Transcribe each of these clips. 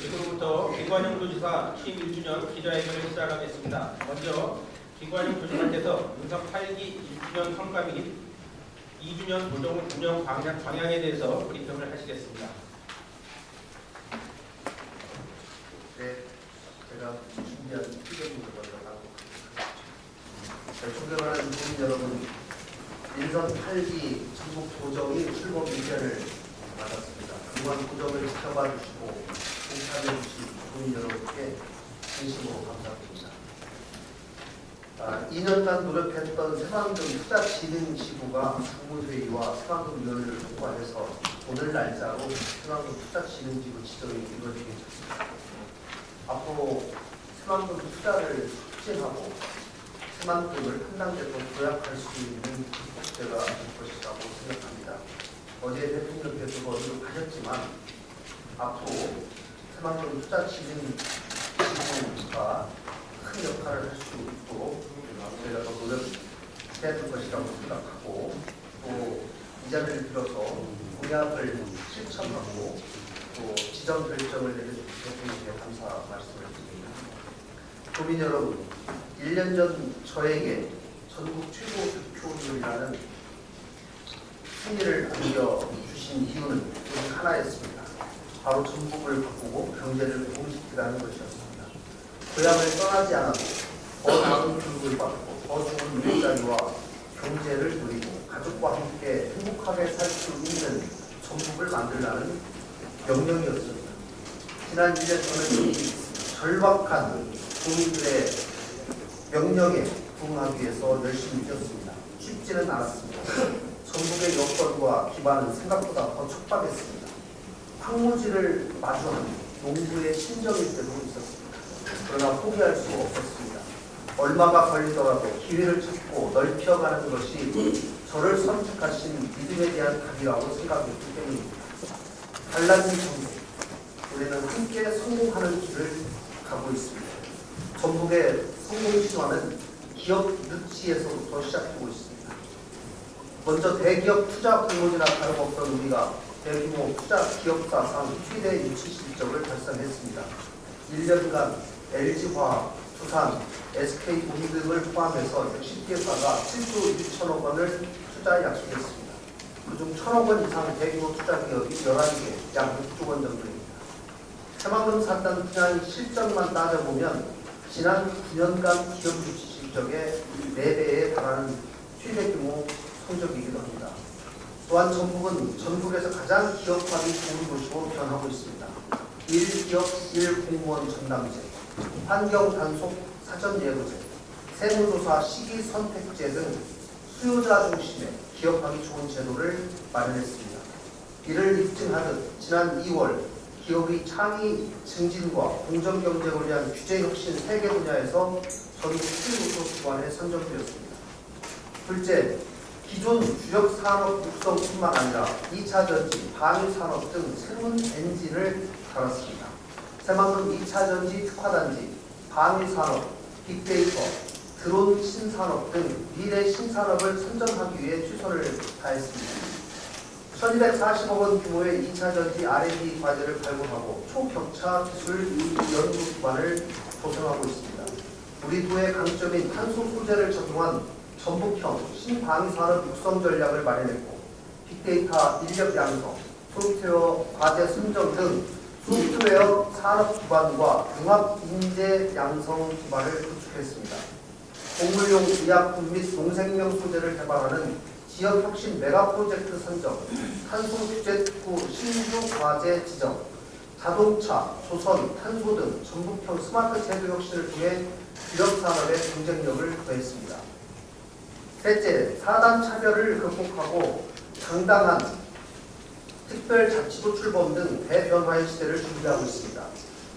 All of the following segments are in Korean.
지금부터 김관영 도지사 취임 1주년 기자회견을 시작하겠습니다. 먼저 김관영 도지사께서 윤석 8기 1주년 성과 및 2주년 도정 운영 방향, 방향에 대해서 브리핑을 하시겠습니다. 네, 제가 준비한 피드백을 먼저 하고 잘 존경하는 국민 여러분, 인선 8기 전국 도정이 출범 의견을 받았습니다. 그동안 도정을 지켜봐 주시고 공감해 주신 국민 여러분께 진심으로 감사드립니다. 아, 2년간 노력했던 새만금 투자진흥지부가 상무회의와 새만금위원회를 통과해서 오늘 날짜로 새만금 투자진흥지부 지정이 이루어지게 됐습니다. 앞으로 새만금 투자를 촉진하고 새만금을 한 단계 더 도약할 수 있는 국제가 될 것이라고 생각합니다. 어제 대통령께서도 언급 하셨지만 앞으로 새만금 투자 진흥 지부가 큰 역할을 할 수 있도록 저희가 더 노력해야 될 것이라고 생각하고 또 이 자리를 빌어서 공약을 실천하고 또 지정 결정을 내려주신 대통령께 감사 말씀을 드립니다. 국민 여러분, 1년 전 저에게 전국 최고 득표율이라는 승리를 안겨주신 이유는 하나였습니다. 바로 전국을 바꾸고 경제를 공식화하는 것이었습니다. 고향을 떠나지 않아도 더 나은 교육을 받고 더 좋은 일자리와 경제를 누리고 가족과 함께 행복하게 살 수 있는 전국을 만들라는 명령이었습니다. 지난 1년 저는 이 절박한 국민들의 명령에 부응하기 위해서 열심히 뛰었습니다. 쉽지는 않았습니다. 전국의 여건과 기반은 생각보다 더 촉박했습니다. 황무지를 마주한 농부의 심정일 때도 있었습니다. 그러나 포기할 수 없었습니다. 얼마가 걸리더라도 기회를 찾고 넓혀가는 것이 저를 선택하신 믿음에 대한 답이라고 생각했기 때문입니다. 달라진 전국, 우리는 함께 성공하는 길을 가고 있습니다. 전북의 성공 신화는 기업 유치에서부터 시작되고 있습니다. 먼저 대기업 투자 공모지나 다름없던 우리가 대규모 투자 기업사상 최대 유치 실적을 달성했습니다. 1년간 LG화학, 두산, SK도시 등을 포함해서 60개사가 7조 6천억 원을 투자 약속했습니다. 그중 1천억 원 이상 대규모 투자 기업이 11개, 약 6조 원 정도입니다. 새만금 사단 분야의 실적만 따져보면 지난 9년간 기업 유치 실적의 4배에 달하는 최대 규모 성적이기도 합니다. 또한 전북은 전국에서 가장 기업하기 좋은 도시로 변하고 있습니다. 1기업 1공무원 전담제, 환경 단속 사전 예고제, 세무조사 시기 선택제 등 수요자 중심의 기업하기 좋은 제도를 마련했습니다. 이를 입증하듯 지난 2월 기업의 창의 증진과 공정 경쟁을 위한 규제 혁신 세계 분야에서 전국 7부서 기관에 선정되었습니다. 둘째, 기존 주력 산업 육성뿐만 아니라 2차 전지, 방위 산업 등 새로운 엔진을 달았습니다. 새만금 2차 전지 특화단지, 방위 산업, 빅데이터, 드론 신산업 등 미래 신산업을 선정하기 위해 최선을 다했습니다. 1240억 원 규모의 2차 전지 R&D 과제를 발굴하고 초격차 기술 연구 기반을 조성하고 있습니다. 우리 도의 강점인 탄소 소재를 적용한 전북형 신방위산업 육성 전략을 마련했고 빅데이터 인력 양성, 소프트웨어 과제 선정 등 소프트웨어 산업 기반과 융합 인재 양성 기반을 구축했습니다. 곡물용 의약품 및 농생명 소재를 개발하는 지역 혁신 메가 프로젝트 선정, 탄소 규제 특구 신규 과제 지정, 자동차, 조선, 탄소 등 전북형 스마트 제도 혁신을 통해 기업 산업의 경쟁력을 더했습니다. 셋째, 사단 차별을 극복하고 당당한 특별자치도 출범 등 대변화의 시대를 준비하고 있습니다.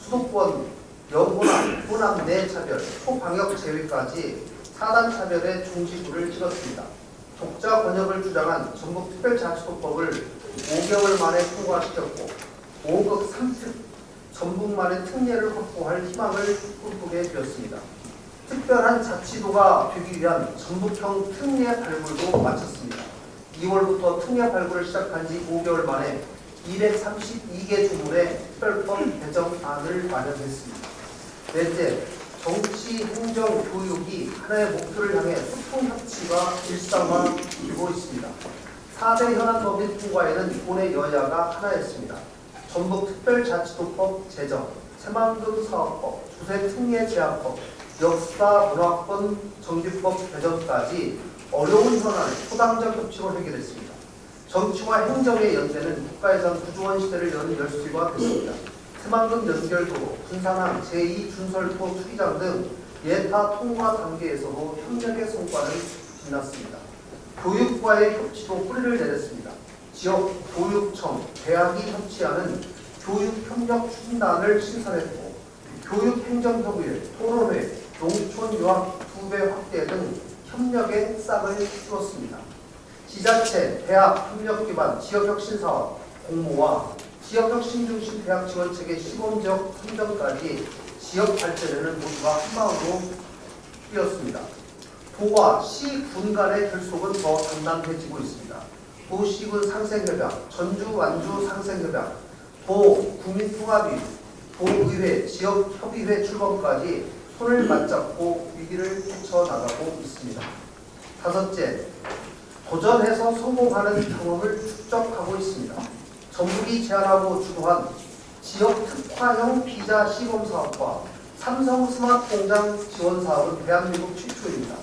수도권 영호남, 호남 내 차별, 초방역 제외까지 사단 차별의 종지부를 찍었습니다. 독자 번역을 주장한 전북특별자치도법을 5개월 만에 통과시켰고 5급 3특 전북만의 특례를 확보할 희망을 꿈꾸게 되었습니다. 특별한 자치도가 되기 위한 전북형 특례 발굴도 마쳤습니다. 2월부터 특례 발굴을 시작한 지 5개월 만에 232개 주물의 특별법 개정안을 마련했습니다. 넷째, 정치, 행정, 교육이 하나의 목표를 향해 소통 협치가 일상화되고 있습니다. 4대 현안법인 통과에는 본의 여야가 하나였습니다. 전북특별자치도법 제정, 새만금 사업법, 주세 특례 제한법, 역사 문화권 정비법 개정까지 어려운 현안을 초당적 협치로 해결했습니다. 정치와 행정의 연대는 국가에선 구조원 시대를 여는 열쇠가 됐습니다. 새만금 연결도로, 군산항 제2준설포 투기장 등 예타 통과 단계에서도 협력의 성과는 빛났습니다. 교육과의 협치도 뿌리를 내렸습니다. 지역 교육청, 대학이 협치하는 교육협력 추진단을 신설했고 교육행정협의회, 토론회, 농촌유학 두 배 확대 등 협력의 싹을 틔웠습니다. 지자체, 대학, 협력기반, 지역혁신사업, 공모와 지역혁신 중심 대학 지원체계 시범지역 선정까지 지역 발전에는 모두가 한마음으로 뛰었습니다. 도와 시, 군 간의 결속은 더 단단해지고 있습니다. 도시군 상생협약, 전주, 완주 상생협약, 도 국민통합위, 도의회, 지역협의회 출범까지 손을 맞잡고 위기를 헤쳐나가고 있습니다. 다섯째, 도전해서 성공하는 경험을 축적하고 있습니다. 전북이 제안하고 주도한 지역 특화형 비자 시범 사업과 삼성 스마트 공장 지원 사업은 대한민국 최초입니다.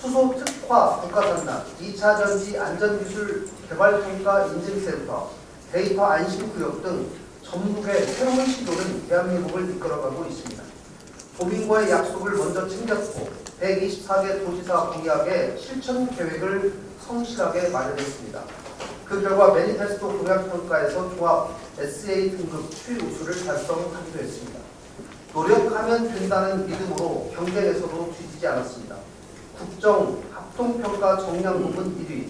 수소 특화 국가산단, 2차 전지 안전기술 개발평가 인증센터, 데이터 안심구역 등 전북의 새로운 시도는 대한민국을 이끌어가고 있습니다. 도민과의 약속을 먼저 챙겼고 124개 도지사 공약의 실천 계획을 성실하게 마련했습니다. 그 결과 매니페스토 공약평가에서 종합 SA 등급 최우수를 달성하기도 했습니다. 노력하면 된다는 믿음으로 경쟁에서도 뒤지지 않았습니다. 국정 합동평가 정량 부분 1위,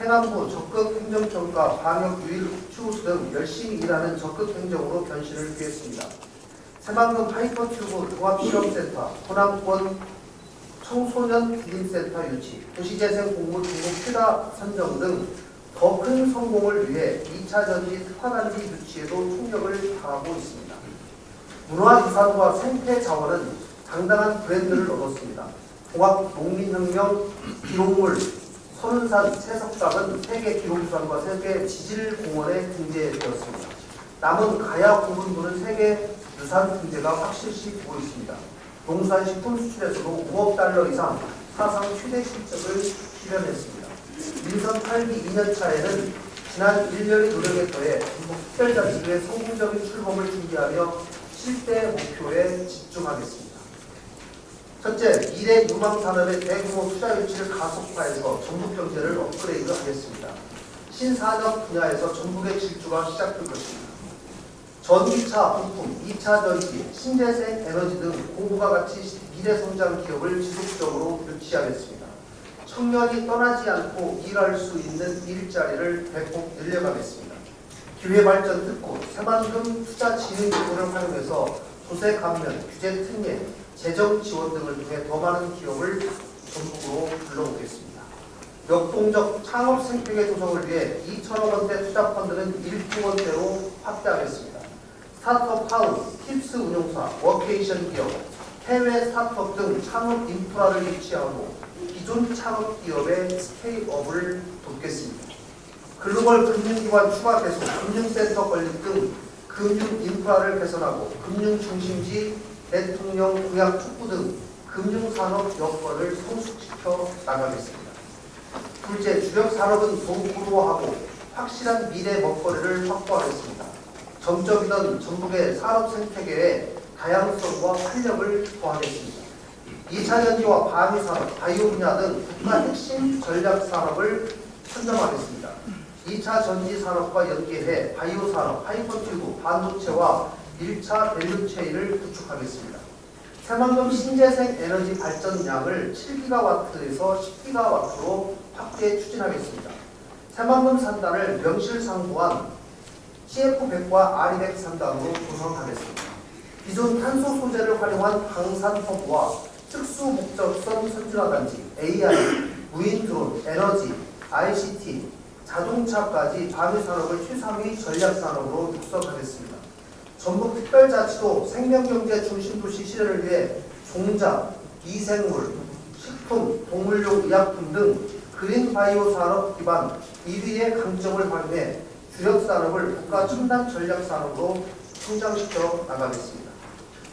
행안부 적극 행정평가 방역 유일 추우수 등 열심히 일하는 적극 행정으로 변신을 기했습니다. 새만금 하이퍼튜브 종합실험센터, 호남권 청소년 기림센터 유치, 도시재생 공무 등록 최다 선정 등 더 큰 성공을 위해 2차 전지 특화단지 유치에도 총력을 다하고 있습니다. 문화유산과 생태자원은 당당한 브랜드를 얻었습니다. 종합 농민혁명 기록물 선운산 채석당은 세계 기록유산과 세계 지질공원에 등재되었습니다. 남은 가야 부분부는 세계 유산 등재가 확실시 되고 있습니다. 농산식품 수출에서도 5억 달러 이상 사상 최대 실적을 실현했습니다. 민선 8기 2년 차에는 지난 1년의 노력에 더해 전국 특별자치구의 성공적인 출범을 준비하며 실대 목표에 집중하겠습니다. 첫째, 미래 유망 산업의 대규모 투자 유치를 가속화해서 전북 경제를 업그레이드 하겠습니다. 신산업 분야에서 전북의 질주가 시작될 것입니다. 전기차, 부품, 2차 전지, 신재생 에너지 등 공부가 같이 미래 성장 기업을 지속적으로 유치하겠습니다. 청년이 떠나지 않고 일할 수 있는 일자리를 대폭 늘려가겠습니다. 기회발전 특구, 새만금 투자진흥기구를 활용해서 조세 감면, 규제 특례, 재정 지원 등을 통해 더 많은 기업을 전북으로 불러오겠습니다. 역동적 창업 생태계 조성을 위해 2천억 원대 투자 펀드는 1조 원대로 확대하겠습니다. 스타트업 하우스, 팁스 운용사, 워케이션 기업, 해외 스타트업 등 창업 인프라를 유치하고 기존 창업 기업의 스케일업을 돕겠습니다. 글로벌 금융기관 추가 개선, 금융센터 건립 등 금융 인프라를 개선하고 금융 중심지 대통령 공약 촉구 등 금융 산업 여건을 성숙시켜 나가겠습니다. 둘째, 주력 산업은 고도화하고 확실한 미래 먹거리를 확보하겠습니다. 정적이던 전북의 산업 생태계에 다양성과 활력을 더하겠습니다. 2차 전지와 방위 산업, 바이오 분야 등 국가 핵심 전략 산업을 선정하겠습니다. 2차 전지 산업과 연계해 바이오 산업, 하이퍼튜브, 반도체와 1차 밸류 체인을 구축하겠습니다. 새만금 신재생 에너지 발전량을 7기가와트에서 10기가와트로 확대 추진하겠습니다. 새만금 산단을 명실상부한 CF100과 RE100 산단으로 구성하겠습니다. 기존 탄소 소재를 활용한 방산 허브와 특수 목적성 선진화 단지, AI, 무인 드론, 에너지, ICT, 자동차까지 방위 산업을 최상위 전략 산업으로 육성하겠습니다. 전북 특별자치도 생명경제 중심도시 실현을 위해 종자, 미생물, 식품, 동물용 의약품 등 그린 바이오 산업 기반 1위의 강점을 활용해 주력 산업을 국가 첨단 전략 산업으로 성장시켜 나가겠습니다.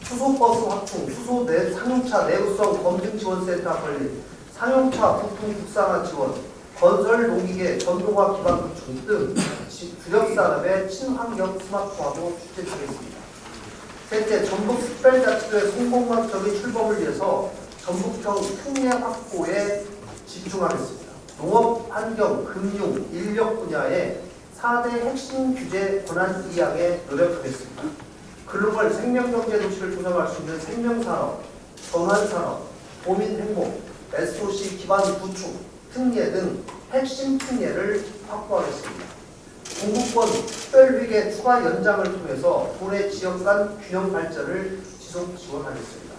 수소버스 확충, 수소 내, 상용차 내구성 검증 지원센터 건립, 상용차 부품 국산화 지원, 건설 농기계 전동화 기반 구축 등 지- 주력 산업의 친환경 스마트화도 추진하겠습니다. 셋째, 전북 특별자치도의 성공적인 출범을 위해서 전북형 특례 확보에 집중하겠습니다. 농업, 환경, 금융, 인력 분야의 4대 핵심 규제 권한 이양에 노력하겠습니다. 글로벌 생명경제 도시를 조성할 수 있는 생명산업, 전환산업, 도민행복, SOC 기반 구축, 특례 등 핵심 특례를 확보하겠습니다. 동북권 특별위계 추가 연장을 통해서 도내 지역 간 균형 발전을 지속 지원하겠습니다.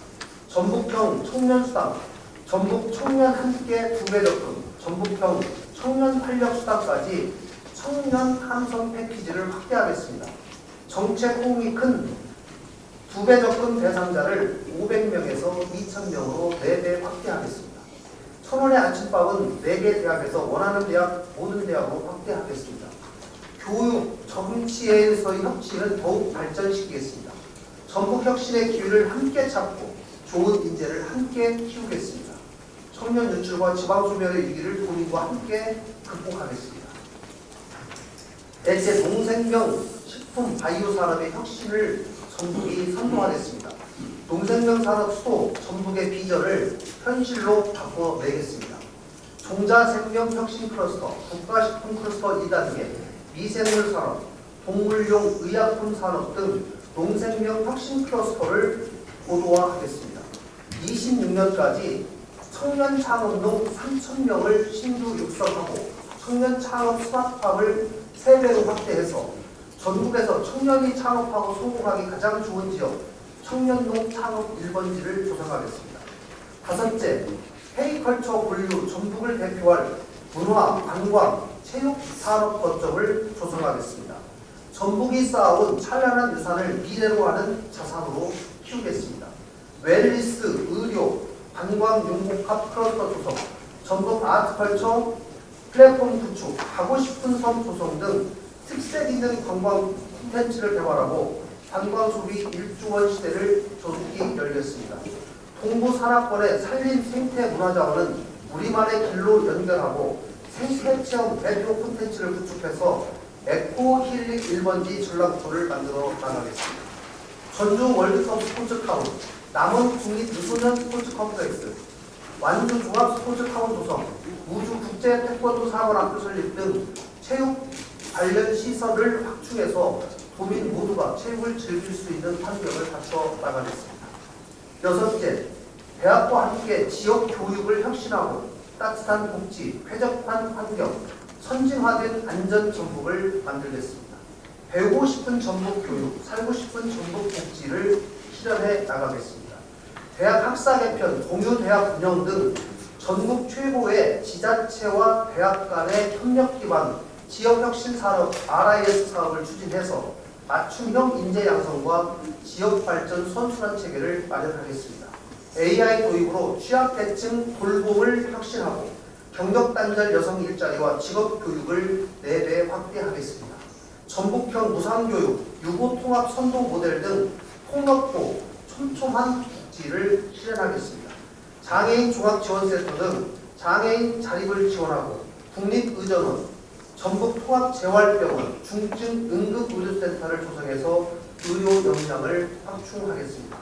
전북형 청년수당, 전북 청년 함께 두배 적금, 전북형 청년 활력 수당까지 청년 함성 패키지를 확대하겠습니다. 정책 호응이 큰 두배 적금 대상자를 500명에서 2,000명으로 4배 확대하겠습니다. 천원의 아침밥은 4개 대학에서 원하는 대학, 모든 대학으로 확대하겠습니다. 교육, 정치에서의 혁신은 더욱 발전시키겠습니다. 전북 혁신의 기회를 함께 찾고 좋은 인재를 함께 키우겠습니다. 청년 유출과 지방 소멸의 위기를 본인과 함께 극복하겠습니다. 넷째, 농생명 식품 바이오 산업의 혁신을 전북이 선도하겠습니다. 농생명 산업 수도 전북의 비전을 현실로 바꿔내겠습니다. 종자생명 혁신 클러스터, 국가식품 클러스터 2단계, 미생물 산업, 동물용 의약품 산업 등 농생명 혁신 클러스터를 고도화하겠습니다. 26년까지 청년 창업 농 3,000명을 신규 육성하고 청년 창업 스마트팜을 3배로 확대해서 전국에서 청년이 창업하고 성공하기 가장 좋은 지역 청년농 창업 1번지를 조성하겠습니다. 다섯째, 헤이컬처 분류 전북을 대표할 문화, 관광, 체육 산업 거점을 조성하겠습니다. 전북이 쌓아온 찬란한 유산을 미래로 하는 자산으로 키우겠습니다. 웰리스, 의료, 관광 융복합 클러스터 조성, 전북 아트컬처 플랫폼 구축, 가고 싶은 섬 조성 등 특색 있는 관광 콘텐츠를 개발하고 관광 소비 1조 원 시대를 조속히 열겠습니다. 동부 산악권의 산림 생태 문화자원은 우리만의 길로 연결하고 생태 체험 대표 콘텐츠를 구축해서 에코 힐링 1번지 전람토를 만들어 나가겠습니다. 전주 월드컵 스포츠 타운, 남원 국립 유소년 스포츠 컴플렉스, 완주 종합 스포츠 타운 조성, 우주 국제 태권도 사관학교 설립 등 체육 관련 시설을 확충해서 도민 모두가 체육을 즐길 수 있는 환경을 갖춰 나가겠습니다. 여섯째, 대학과 함께 지역 교육을 혁신하고 따뜻한 복지, 쾌적한 환경, 선진화된 안전 전북을 만들겠습니다. 배우고 싶은 전북 교육, 살고 싶은 전북 복지를 실현해 나가겠습니다. 대학 학사 개편, 공유 대학 운영 등 전국 최고의 지자체와 대학 간의 협력 기반 지역 혁신 산업 RIS 사업을 추진해서 맞춤형 인재 양성과 지역 발전 선순환 체계를 마련하겠습니다. AI 도입으로 취약계층 돌봄을 혁신하고 경력 단절 여성 일자리와 직업 교육을 4배 확대하겠습니다. 전북형 무상교육, 유보통합 선도 모델 등 폭넓고 촘촘한 복지를 실현하겠습니다. 장애인 종합지원센터 등 장애인 자립을 지원하고 국립의전원, 전북통합재활병원, 중증응급의료센터를 조성해서 의료 역량을 확충하겠습니다.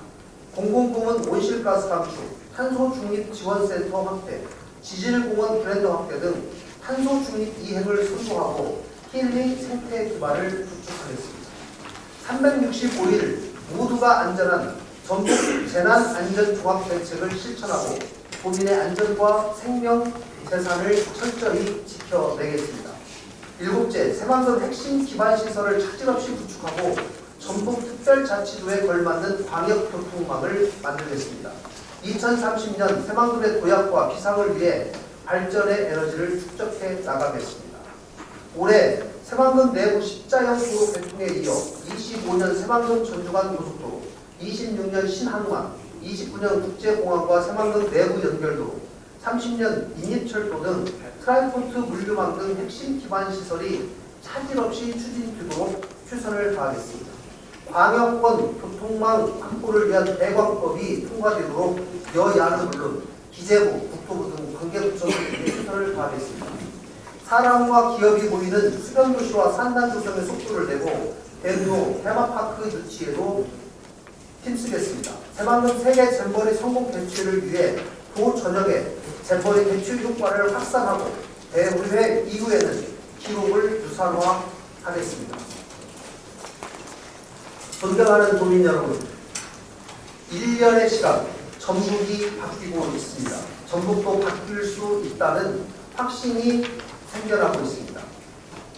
공공부문 온실가스 감축, 탄소 중립 지원센터 확대, 지질공원 브랜드 확대 등 탄소 중립 이행을 선도하고 힐링 생태 기반을 구축하겠습니다. 365일 모두가 안전한 전국 재난 안전 종합 대책을 실천하고 국민의 안전과 생명 재산을 철저히 지켜내겠습니다. 일곱째, 새만금 핵심 기반 시설을 차질 없이 구축하고 전북 특별자치도에 걸맞는 광역교통망을 만들겠습니다. 2030년 새만금의 도약과 비상을 위해 발전의 에너지를 축적해 나가겠습니다. 올해 새만금 내부 십자형 도로 개통에 이어 25년 새만금 전주간 고속도로, 26년 신한우항, 29년 국제공항과 새만금 내부 연결도로, 30년 인입철도 등 트라이포트 물류망 등 핵심 기반 시설이 차질 없이 추진되도록 최선을 다하겠습니다. 광역권 교통망 확보를 위한 대광법이 통과되도록 여야는 물론 기재부, 국토부 등 관계부처들에게 최선을 다하겠습니다. 사람과 기업이 모이는 수변도시와 산단 조성의 속도를 내고 대규모 테마파크 유치에도 힘쓰겠습니다. 새만금 세계 잼버리 성공 개최를 위해 도 전역에 잼버리 개최 효과를 확산하고 대회회 이후에는 기록을 유산화하겠습니다. 존경하는 도민 여러분, 1년의 시간 전북이 바뀌고 있습니다. 전북도 바뀔 수 있다는 확신이 생겨나고 있습니다.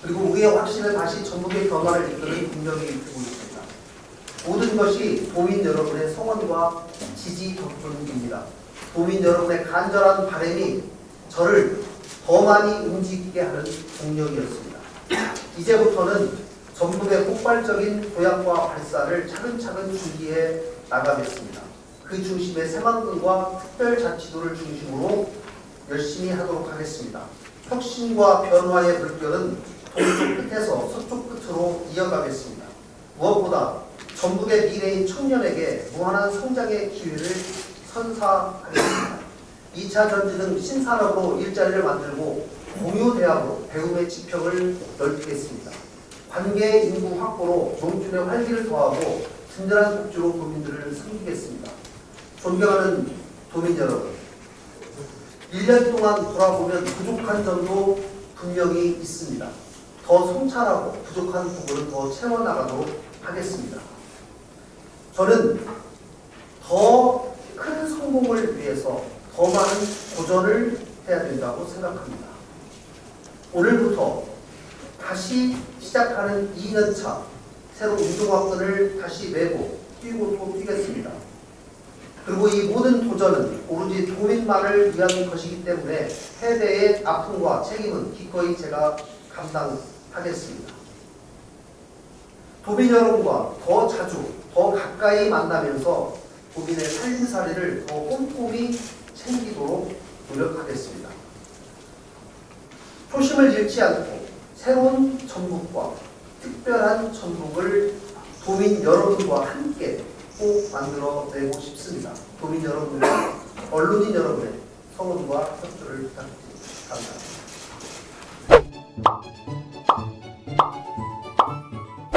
그리고 우리의 확신은 다시 전북의 변화를 이끄는 분명히 되고 있습니다. 모든 것이 도민 여러분의 성원과 지지 덕분입니다. 도민 여러분의 간절한 바람이 저를 더 많이 움직이게 하는 동력이었습니다. 이제부터는 전북의 폭발적인 도약과 발사를 차근차근 준비해 나가겠습니다. 그 중심에 새만금과 특별자치도를 중심으로 열심히 하도록 하겠습니다. 혁신과 변화의 물결은 동쪽 끝에서 서쪽 끝으로 이어가겠습니다. 무엇보다 전북의 미래인 청년에게 무한한 성장의 기회를 선사하겠습니다. 2차 전지 등 신산업으로 일자리를 만들고 공유대학으로 배움의 지평을 넓히겠습니다. 관계 인구 확보로 농촌의 활기를 더하고 든든한 복지로 도민들을 섬기겠습니다. 존경하는 도민 여러분, 1년 동안 돌아보면 부족한 점도 분명히 있습니다. 더 성찰하고 부족한 부분은 더 채워나가도록 하겠습니다. 저는 더큰 성공을 위해서 더 많은 도전을 해야 된다고 생각합니다. 오늘부터 다시 시작하는 2년차 새로 운동학번을 다시 메고 뛰고 또 뛰겠습니다. 그리고 이 모든 도전은 오로지 도민만을 위한 것이기 때문에 패배의 아픔과 책임은 기꺼이 제가 감당하겠습니다. 도민 여러분과 더 자주, 더 가까이 만나면서 도민의 삶살이를 더 꼼꼼히 챙기도록 노력하겠습니다. 초심을 잃지 않고 새로운 전북과 특별한 전북을 도민 여러분과 함께 꼭 만들어내고 싶습니다. 도민 여러분과 언론인 여러분의 성원과 협조를 부탁드립니다. 감사합니다.